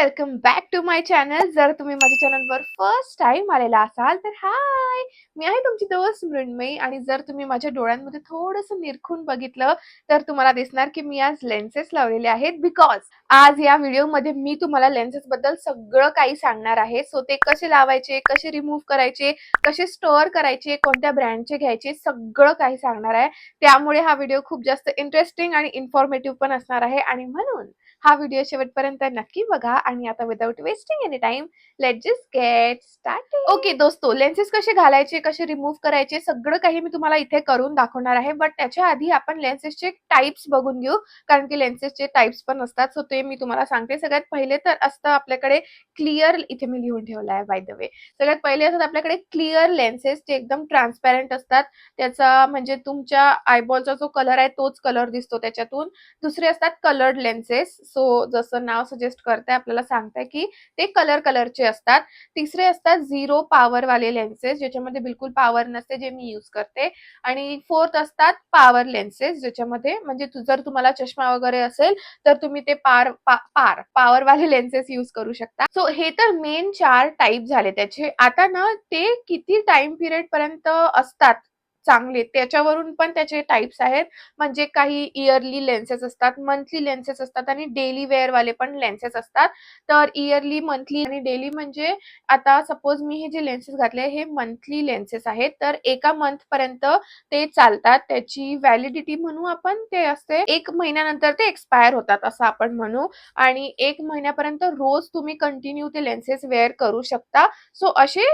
Welcome back to my channel जर तुम्ही माझ्या चॅनलवर फर्स्ट टाइम आलेला असाल तर हाय मी आहे तुमची दोस्त मृण्मयी. आणि जर तुम्ही माझ्या डोळ्यांमध्ये थोडंसं निरखून बघितलं तर तुम्हाला दिसणार की मी आज लेन्सेस लावलेले आहेत. बिकॉज आज या व्हिडिओमध्ये मी तुम्हाला लेन्सेस बद्दल सगळं काही सांगणार आहे. सो ते कसे लावायचे कसे रिमूव्ह करायचे कसे स्टोअर करायचे कोणत्या ब्रँडचे घ्यायचे सगळं काही सांगणार आहे. त्यामुळे हा व्हिडिओ खूप जास्त इंटरेस्टिंग आणि इन्फॉर्मेटिव्ह पण असणार आहे. आणि म्हणून हा व्हिडिओ शेवटपर्यंत नक्की बघा. आणि आता without wasting any time let just get start okay दोस्तो लेन्सेस कसे घालायचे कसे रिमूव्ह करायचे सगळं काही मी तुम्हाला इथे करून दाखवणार आहे. बट त्याच्या आधी आपण लेन्सेसचे टाइप्स बघून घेऊ. कारण की लेन्सेसचे टाइप्स पण असतात. सो ते मी तुम्हाला सांगते. सगळ्यात पहिले तर असतं आपल्याकडे क्लिअर इथे मी लिहून ठेवलं आहे बाय द वे सगळ्यात पहिले असतात आपल्याकडे क्लिअर लेन्सेस जे एकदम ट्रान्सपॅरंट असतात. त्याचा म्हणजे तुमच्या आयबॉलचा जो कलर आहे तोच कलर दिसतो त्याच्यातून. दुसरे असतात कलर्ड लेन्सेस सो जसं नाव सजेस्ट करताय आपल्याला सांगताय की ते कलर कलरचे असतात. तिसरे असतात झिरो पॉवर वाले लेन्सेस ज्याच्यामध्ये बिलकुल पॉवर नसते जे मी युज करते. आणि फोर्थ असतात पॉवर लेन्सेस ज्याच्यामध्ये म्हणजे जर तुम्हाला चष्मा वगैरे असेल तर तुम्ही ते पार पा- पार पॉवरवाले लेन्सेस युज करू शकता. सो हे तर मेन चार टाईप झाले त्याचे. आता ना ते किती टाइम पिरियड पर्यंत असतात? चांगले. त्याच्यावरून पण त्याचे टाइप्स आहेत. म्हणजे काही इयरली लेन्सेस असतात मंथली लेन्सेस असतात आणि डेली वेअर वाले पण लेन्सेस असतात. तर इयरली मंथली आणि डेली म्हणजे आता सपोज मी हे जे लेन्सेस घातले हे मंथली लेन्सेस आहेत. तर एका मंथ पर्यंत ते चालतात. त्याची व्हॅलिडिटी म्हणू आपण ते असते एक महिन्यानंतर ते एक्सपायर होतात असं आपण म्हणू. आणि एक महिन्यापर्यंत रोज तुम्ही कंटिन्यू ते लेन्सेस वेअर करू शकता. सो असे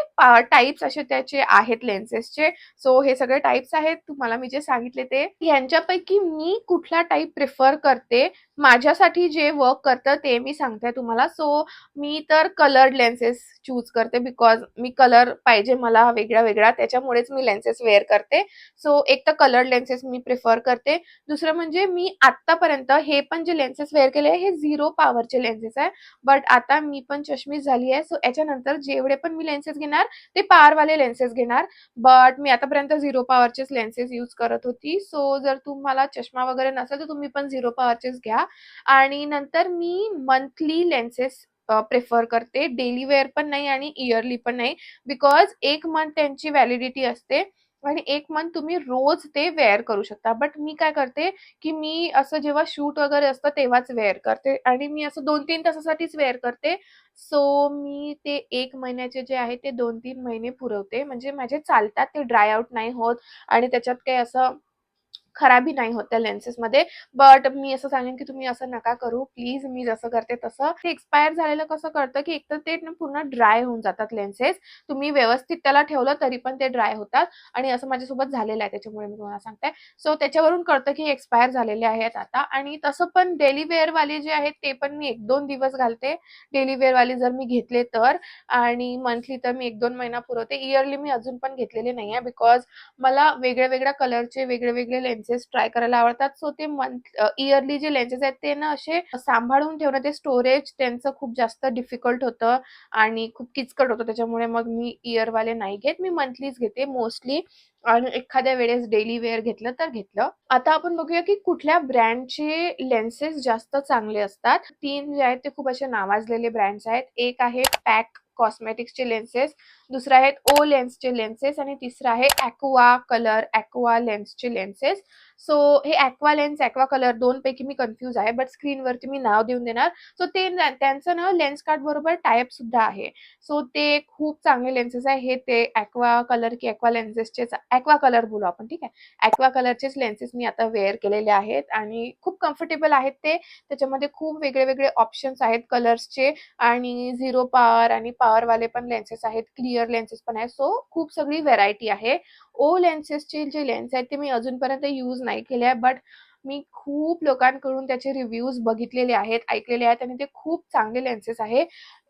टाईप्स असे त्याचे आहेत लेन्सेसचे सो हे सगळे टाईप्स आहेत. तुम्हाला मी जे सांगितले ते. यांच्यापैकी मी कुठला टाईप प्रिफर करते? माझ्यासाठी जे वर्क करतं ते मी सांगते तुम्हाला. सो मी तर कलर्ड लेन्सेस चूज करते बिकॉज मी कलर पाहिजे मला वेगळा वेगळा त्याच्यामुळेच मी लेन्सेस वेअर करते. सो एक तर कलर्ड लेन्सेस मी प्रिफर करते. दुसरं म्हणजे मी आत्तापर्यंत हे पण जे लेन्सेस वेअर केले आहे हे झिरो पॉवरचे लेन्सेस आहे. बट आता मी पण चष्मी झाली आहे. सो याच्यानंतर जेवढे पण मी लेन्सेस घेणार ते पारवाले लेन्सेस घेणार. बट मी आतापर्यंत झिरो पॉवरचेच लेन्सेस यूज करत होती. सो जर तुम्हाला चष्मा वगैरे नसेल तर तुम्ही पण झिरो पॉवरचेच घ्या. आणि नंतर मी मंथली लेन्सेस प्रेफर करते. डेली वेअर पण नाही आणि इयरली पण नाही. बिकॉज एक मंथ त्यांची व्हॅलिडिटी असते आणि एक मंथ तुम्ही रोज ते वेअर करू शकता. बट मी काय करते की मी असं जेव्हा शूट वगैरे असतं तेव्हाच वेअर करते आणि मी असं दोन तीन तासासाठीच वेअर करते. सो मी ते एक महिन्याचे जे आहे ते दोन तीन महिने पुरवते. म्हणजे माझे चालतात ते ड्राय आउट नाही होत आणि त्याच्यात काही असं खराबी नाही होत त्या लेन्सेसमध्ये बट मी असं सांगेन की तुम्ही असं नका करू. प्लीज मी जसं करते तसं. ते एक्सपायर झालेलं कसं करतं की एकतर ते पूर्ण ड्राय होऊन जातात लेन्सेस तुम्ही व्यवस्थित त्याला ठेवलं तरी पण ते ड्राय होतात. आणि असं माझ्यासोबत झालेलं आहे त्याच्यामुळे मी तुम्हाला सांगते. सो त्याच्यावरून कळतं की एक्सपायर झालेले आहेत आता. आणि तसं पण डेली वेअरवाले जे आहेत ते पण मी एक दोन दिवस घालते. डेली वेअरवाले जर मी घेतले तर. आणि मंथली तर मी एक दोन महिना पुरवते. इयरली मी अजून पण घेतलेले नाही आहे बिकॉज मला वेगळ्या वेगळ्या कलरचे वेगळे वेगळे लेन्सेस ट्राय करायला आवडतात. सो ते मंथ इयरली जे लेन्सेस आहेत ते ना असे सांभाळून ठेवणं ते स्टोरेज त्यांचं खूप जास्त डिफिकल्ट होतं आणि खूप किचकट होतं. त्याच्यामुळे मग मी इयरवाले नाही घेत. मी मंथलीच घेते मोस्टली आणि एखाद्या वेळेस डेली वेअर घेतलं तर घेतलं. आता आपण बघूया की कुठल्या ब्रँडचे लेन्सेस जास्त चांगले असतात. तीन जे आहेत ते खूप असे नावाजलेले ब्रँड्स आहेत. एक आहे पॅक कॉस्मेटिक्सचे लेन्सेस दुसरं आहेत ओ लेन्सचे लेन्सेस आणि तिसरं आहे ॲक्वा कलर ॲक्वा लेन्सचे लेन्सेस सो हे ॲक्वा लेन्स ॲक्वा कलर दोन पैकी मी कन्फ्यूज आहे बट स्क्रीनवरती मी नाव देऊन देणार. सो ते त्यांचं ना लेन्स कार्ड बरोबर टायप सुद्धा आहे. सो ते खूप चांगले लेन्सेस आहे. हे ते ॲक्वा कलर की ॲक्वा लेन्सेसचेच ॲक्वा कलर बोलू आपण ठीक आहे? ॲक्वा कलरचेच लेन्सेस मी आता वेअर केलेले आहेत आणि खूप कम्फर्टेबल आहेत ते. त्याच्यामध्ये खूप वेगळे वेगळे ऑप्शन्स आहेत कलर्सचे आणि झिरो पावर आणि पॉवरवाले पण लेन्सेस आहेत क्लिअर लेन्सेस पण आहेत. सो खूप सगळी व्हेरायटी आहे. ओ लेन्सेसचे जे लेन्स आहेत ते मी अजूनपर्यंत यूज नाही केले आहे बट मी खूप लोकांकडून त्याचे रिव्ह्यूज बघितलेले आहेत ऐकलेले आहेत आणि ते खूप चांगले लेन्सेस आहे.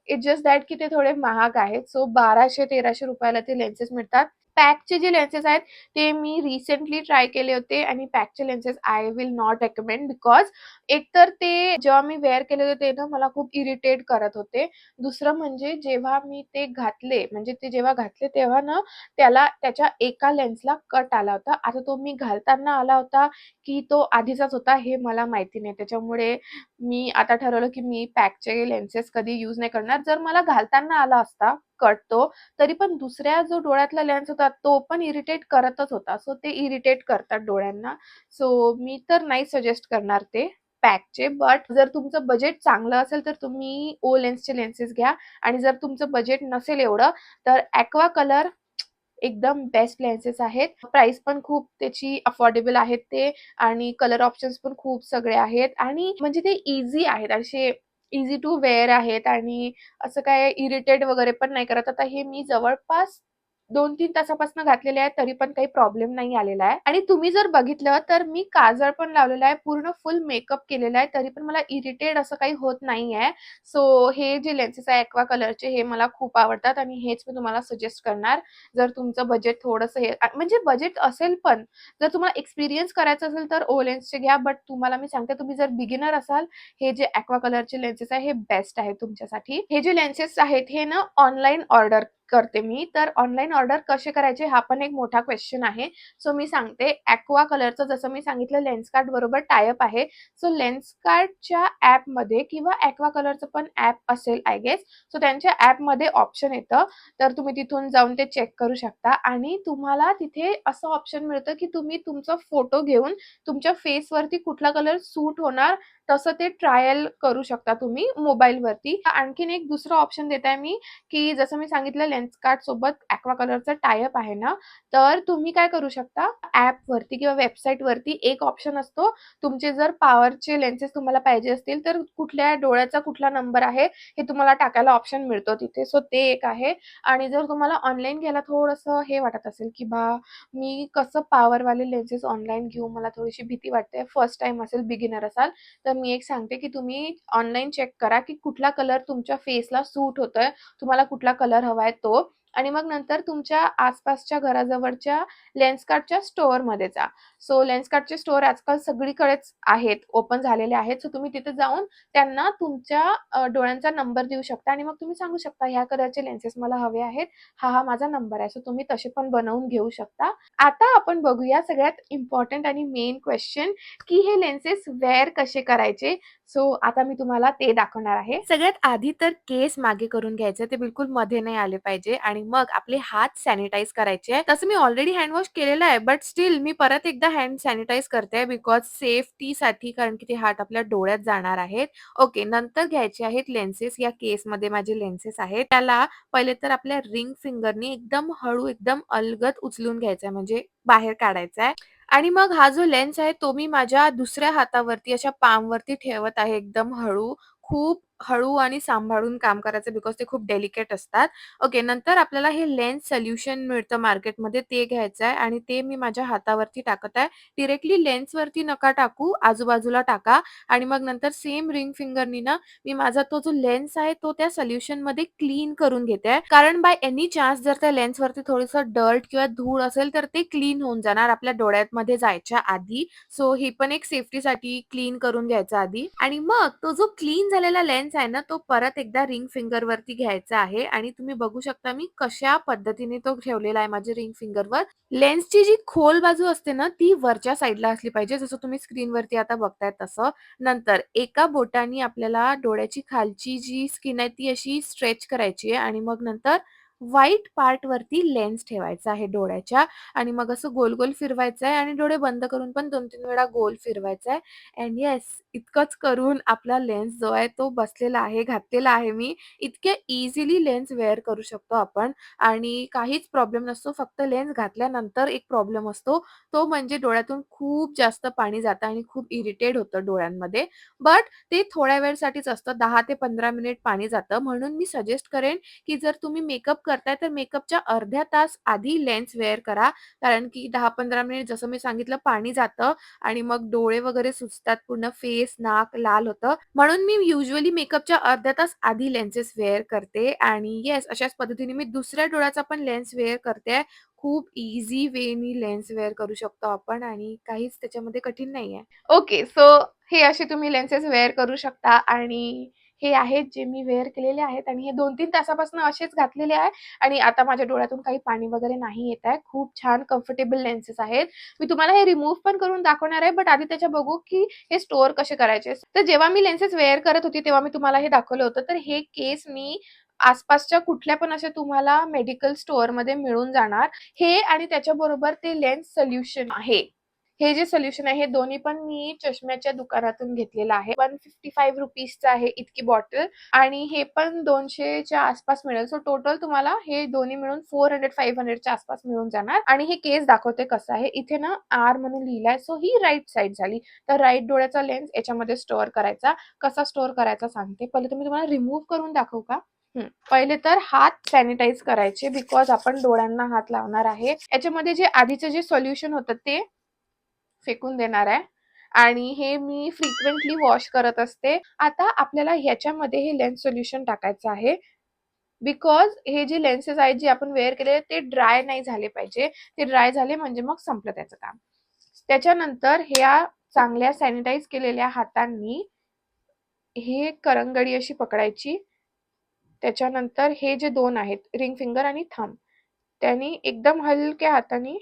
इट जस्ट दॅट की ते थोडे महाग आहेत. सो बाराशे तेराशे रुपयाला ते लेन्सेस मिळतात. पॅकचे जे लेन्सेस आहेत ते मी रिसेंटली ट्राय केले होते आणि पॅकचे lenses I will not recommend because एकतर ते जेव्हा मी वेअर केले होते ते ना मला खूप इरिटेट करत होते. दुसरं म्हणजे जेव्हा मी ते घातले म्हणजे ते जेव्हा घातले तेव्हा ना त्याला त्याच्या एका लेन्सला कट आला होता. आता तो मी घालताना आला होता की तो आधीचाच होता हे मला माहिती नाही. त्याच्यामुळे मी आता ठरवलं की मी पॅकचे लेन्सेस कधी यूज नाही करणार. जर मला घालताना आला असता कटतो तरी पण दुसऱ्या जो डोळ्यातला लेन्स होता तो पण इरिटेट करतच होता. सो ते इरिटेट करतात डोळ्यांना. सो मी तर नाही सजेस्ट करणार ते पॅकचे. बट जर तुमचं बजेट चांगलं असेल तर तुम्ही ओ लेन्सचे लेन्सेस घ्या आणि जर तुमचं बजेट नसेल एवढं तर ॲक्वा कलर एकदम बेस्ट लेन्सेस आहेत. प्राइस पण खूप त्याची अफोर्डेबल आहेत ते आणि कलर ऑप्शन्स पण खूप सगळे आहेत आणि म्हणजे ते इझी आहेत. असे इझी टू वेअर आहेत आणि असं काय इरिटेट वगैरे पण नाही करत. आता हे मी जवळपास 2-3 तासापासून घातलेले आहेत, तरी पण काही प्रॉब्लेम नाही आलेला आहे. आणि तुम्ही जर बघितलं तर मी काजळ पण लावलेला आहे. पूर्ण फुल मेकअप केलेला आहे. तरी पण मला इरिटेड असं काही होत नाही आहे सो हे जे लेन्सेस आहे ॲक्वा कलरचे हे मला खूप आवडतात आणि हेच मी तुम्हाला सजेस्ट करणार. जर तुमचं बजेट थोडंसं हे म्हणजे बजेट असेल पण जर तुम्हाला एक्सपिरियन्स करायचं असेल तर ओ लेन्सचे घ्या. बट तुम्हाला मी सांगते तुम्ही जर बिगिनर असाल, हे जे ॲक्वा कलरचे लेन्सेस आहे हे बेस्ट आहे तुमच्यासाठी. हे जे लेन्सेस आहेत हे ना ऑनलाईन ऑर्डर करते मी. तर ऑनलाईन ऑर्डर कसे करायचे हा पण एक मोठा क्वेश्चन आहे. सो मी सांगते ॲक्वा कलरचं जसं मी सांगितलं लेन्सकार्ट बरोबर टायअप आहे. सो लेन्सकार्टच्या ॲपमध्ये किंवा ॲक्वा कलरचं पण ॲप असेल आय गेस. सो त्यांच्या ॲपमध्ये ऑप्शन येतं. तर तुम्ही तिथून जाऊन ते चेक करू शकता आणि तुम्हाला तिथे असं ऑप्शन मिळतं की तुम्ही तुमचा फोटो घेऊन तुमच्या फेसवरती कुठला कलर सूट होणार तसं ते ट्रायल करू शकता तुम्ही मोबाईलवरती. आणखीन एक दुसरं ऑप्शन देत आहे मी, की जसं मी सांगितलं लेन्सकार्ट सोबत ॲक्वा कलरचं टायअप आहे ना, तर तुम्ही काय करू शकता ॲपवरती किंवा वेबसाईटवरती एक ऑप्शन असतो. तुमचे जर पॉवरचे लेन्सेस तुम्हाला पाहिजे असतील तर कुठल्या डोळ्याचा कुठला नंबर आहे हे तुम्हाला टाकायला ऑप्शन मिळतो तिथे. सो ते एक आहे आणि जर तुम्हाला ऑनलाईन घ्यायला थोडंसं हे वाटत असेल की बा मी कसं पॉवरवाले लेन्सेस ऑनलाईन घेऊ, मला थोडीशी भीती वाटते. फर्स्ट टाईम असेल, बिगिनर असाल, तर मी एक सांगते की तुम्ही ऑनलाईन चेक करा की कुठला कलर तुमच्या फेसला सूट होतोय. तुम्हाला कुठला कलर हवाय तो आणि मग नंतर तुमच्या आसपासच्या घराजवळच्या लेन्सकार्टच्या स्टोअरमध्ये जा. सो लेन्सकार्टचे स्टोअर आजकाल सगळीकडेच आहेत, ओपन झालेले आहेत. सो तुम्ही तिथे जाऊन त्यांना तुमच्या डोळ्यांचा नंबर देऊ शकता आणि मग तुम्ही सांगू शकता ह्या कलरचे लेन्सेस मला हवे आहेत. हा, हा माझा नंबर आहे. सो तुम्ही तसे पण बनवून घेऊ शकता. आता आपण बघूया सगळ्यात इम्पॉर्टंट आणि मेन क्वेश्चन की हे लेन्सेस वेअर कसे करायचे. सो आता मी तुम्हाला ते दाखवणार आहे. सगळ्यात आधी तर केस मागे करून घ्यायचे. ते बिलकुलमध्ये नाही आले पाहिजे आणि मग आपले हात सॅनिटाईज करायचे. तसं मी ऑलरेडी हँड वॉश केलेलं आहे. बट स्टील मी परत एकदा हँड सॅनिटाईज करते बिकॉज सेफ्टीसाठी कारण की ते हात आपल्या डोळ्यात जाणार आहेत. ओके. नंतर घ्यायचे आहेत लेन्सेस. या केसमध्ये माझे लेन्सेस आहेत. त्याला पहिले तर आपल्या रिंग फिंगरनी एकदम हळू, एकदम अलगद उचलून घ्यायचा आहे म्हणजे बाहेर काढायचा आहे. आणि मग हा जो लेन्स आहे तो मी माझ्या दुसऱ्या हातावरती अशा पामवरती ठेवत आहे एकदम हळू. खूप हळू आणि सांभाळून काम करायचं बिकॉज ते खूप डेलिकेट असतात. ओके. नंतर आपल्याला हे लेन्स सोल्युशन मिळतं मार्केटमध्ये ते घ्यायचं आहे आणि ते मी माझ्या हातावरती टाकत आहे. डायरेक्टली लेन्सवरती नका टाकू, आजूबाजूला टाका आणि मग नंतर सेम रिंग फिंगरनी ना मी माझा तो जो लेन्स आहे तो त्या सोल्युशनमध्ये क्लीन करून घेते आहे. कारण बाय एनी चान्स जर त्या लेन्सवरती थोडंसं डर्ट किंवा धूळ असेल तर ते क्लीन होऊन जाणार आपल्या डोळ्यामध्ये जायच्या आधी. सो हे पण एक सेफ्टीसाठी क्लीन करून घ्यायचं आधी आणि मग तो जो क्लीन झालेला लेन्स आहे ना तो परत एकदा रिंग फिंगरवरती घ्यायचा आहे आणि तुम्ही बघू शकता मी कशा पद्धतीने तो ठेवलेला आहे माझ्या रिंग फिंगरवर. लेन्सची जी खोल बाजू असते ना ती वरच्या साईडला असली पाहिजे. जसं तुम्ही स्क्रीनवरती आता बघताय तसं. नंतर एका बोटाने आपल्याला डोळ्याची खालची जी स्किन आहे ती अशी स्ट्रेच करायची आहे आणि मग नंतर व्हाईट पार्टवरती लेन्स ठेवायचा आहे डोळ्याच्या आणि मग असं गोल-गोल फिरवायचं आहे आणि डोळे बंद करून पण 2-3 वेळा गोल फिरवायचा आहे अँड येस इतकंच करून आपला लेन्स जो आहे तो बसलेला आहे, घातलेला आहे मी. इतक्या इझिली लेन्स वेअर करू शकतो आपण आणि काहीच प्रॉब्लेम नसतो. फक्त लेन्स घातल्यानंतर एक प्रॉब्लेम असतो. तो म्हणजे डोळ्यातून खूप जास्त पाणी जातं आणि खूप इरिटेट होतं डोळ्यांमध्ये. बट ते थोड्या वेळसाठीच असतं. दहा ते 15 मिनिट पाणी जातं. म्हणून मी सजेस्ट करेन की जर तुम्ही मेकअप करताय तर मेकअपच्या अर्ध्या तास आधी लेन्स वेअर करा. कारण की 10-15 मिनिट जसं मी सांगितलं पाणी जातं आणि मग डोळे वगैरे सुचतात पूर्ण फेस, नाक लाल होतं. म्हणून मी युजली मेकअपच्या अर्ध्या तास आधी लेन्सेस वेअर करते आणि येस अशाच पद्धतीने मी दुसऱ्या डोळ्याचा पण लेन्स वेअर करते. खूप इझी वेनी लेन्स वेअर करू शकतो आपण आणि काहीच त्याच्यामध्ये कठीण नाहीये. ओके, सो हे असे तुम्ही लेन्सेस वेअर करू शकता आणि हे आहेत जे मी वेअर केलेले आहेत आणि हे 2-3 तासापासून असेच घातलेले आहे आणि आता माझ्या डोळ्यातून काही पाणी वगैरे नाही येत आहे. खूप छान कम्फर्टेबल लेन्सेस आहेत. मी तुम्हाला हे रिमूव्ह पण करून दाखवणार आहे, बट आधी त्याच्या बघू की हे स्टोअर कसे करायचे. तर जेव्हा मी लेन्सेस वेअर करत होती, तेव्हा मी तुम्हाला हे दाखवलं होतं. तर हे केस मी आसपासच्या कुठल्या पण अशा तुम्हाला मेडिकल स्टोअरमध्ये मिळून जाणार. हे आणि त्याच्याबरोबर ते लेन्स सोल्युशन आहे. हे जे सोल्युशन आहे, हे दोन्ही पण मी चष्म्याच्या दुकानातून घेतलेलं आहे. ₹155चं आहे इतकी बॉटल आणि हे पण 200च्या आसपास मिळेल. सो टोटल तुम्हाला हे दोन्ही मिळून 400-500च्या आसपास मिळून जाणार आणि हे केस दाखवते कसं आहे. इथे ना आर म्हणून लिहिलंय. सो ही राईट साइड झाली. तर राईट डोळ्याचा लेन्स याच्यामध्ये स्टोअर करायचा. कसा स्टोअर करायचा सांगते. पहिले तुम्ही तुम्हाला रिमूव्ह करून दाखवू का? पहिले तर हात सॅनिटाईज करायचे बिकॉज आपण डोळ्यांना हात लावणार आहे. याच्यामध्ये जे आधीचं जे सोल्युशन होतं ते फेकून देणार आहे आणि हे मी फ्रिक्वेंटली वॉश करत असते. आता आपल्याला ह्याच्यामध्ये हे लेन्स सोल्युशन टाकायचं आहे. बिकॉज हे जे लेन्सेस आहेत जे आपण वेअर केलेले ते ड्राय नाही झाले पाहिजे. ते ड्राय झाले म्हणजे मग संपलं त्याचं काम. त्याच्यानंतर ह्या चांगल्या सॅनिटाईज केलेल्या हातांनी हे करंगडी अशी पकडायची. त्याच्यानंतर हे जे दोन आहेत रिंग फिंगर आणि थंब त्यांनी एकदम हलक्या हाताने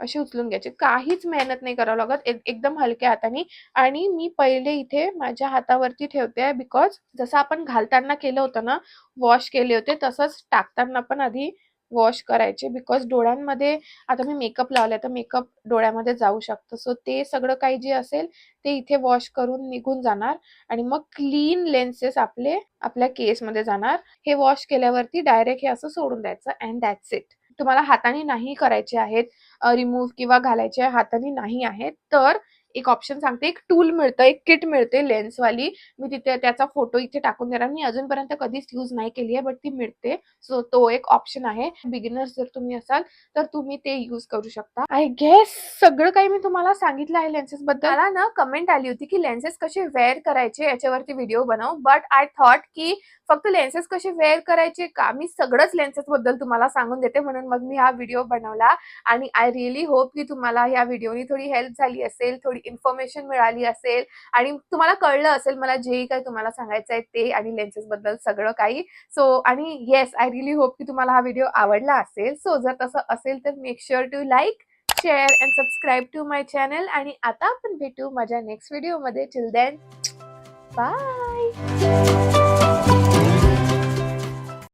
असे उचलून घ्यायचे. काहीच मेहनत नाही करावं लागत. एकदम हलक्या हाताने आणि मी पहिले इथे माझ्या हातावरती ठेवते आहे बिकॉज जसं आपण घालताना केलं होतं ना, वॉश केले होते तसंच टाकताना पण आधी वॉश करायचे बिकॉज डोळ्यांमध्ये आता मी मेकअप लावलाय तर मेकअप डोळ्यामध्ये जाऊ शकतं. सो ते सगळं काही जे असेल ते इथे वॉश करून निघून जाणार आणि मग क्लीन लेन्सेस आपले आपल्या केसमध्ये जाणार. हे वॉश केल्यावरती डायरेक्ट हे असं सोडून द्यायचं अँड दॅट्स इट. तुम्हाला हाताने नाही करायचे आहेत रिमूव्ह किंवा घालायचे हाताने नाही आहेत, तर एक ऑप्शन सांगते. एक टूल मिळतं, एक किट मिळते लेन्सवाली. मी तिथे त्याचा फोटो इथे टाकून देणार. मी अजूनपर्यंत कधीच यूज नाही केली आहे, बट ती मिळते. सो तो एक ऑप्शन आहे. बिगिनर्स जर तुम्ही असाल तर तुम्ही ते यूज करू शकता. आय गेस सगळं काही मी तुम्हाला सांगितलं आहे लेन्सेसबद्दल. मला ना कमेंट आली होती की लेन्सेस कसे वेअर करायचे याच्यावरती व्हिडिओ बनव. बट आय थॉट की फक्त लेन्सेस कसे वेअर करायचे का? मी सगळंच लेन्सेसबद्दल तुम्हाला सांगून देते म्हणून मग मी हा व्हिडिओ बनवला आणि आय रिअली होप की तुम्हाला ह्या व्हिडिओनी थोडी हेल्प झाली असेल, थोडी इन्फॉर्मेशन मिळाली असेल आणि तुम्हाला कळलं असेल मला जेही काही तुम्हाला सांगायचं आहे ते आणि लेन्सेसबद्दल सगळं काही. सो आणि येस आय रिली होप की तुम्हाला हा व्हिडिओ आवडला असेल. सो जर तसं असेल तर make sure to like share and subscribe to my channel आणि आता आपण भेटू माझ्या नेक्स्ट व्हिडिओमध्ये. Chill then bye.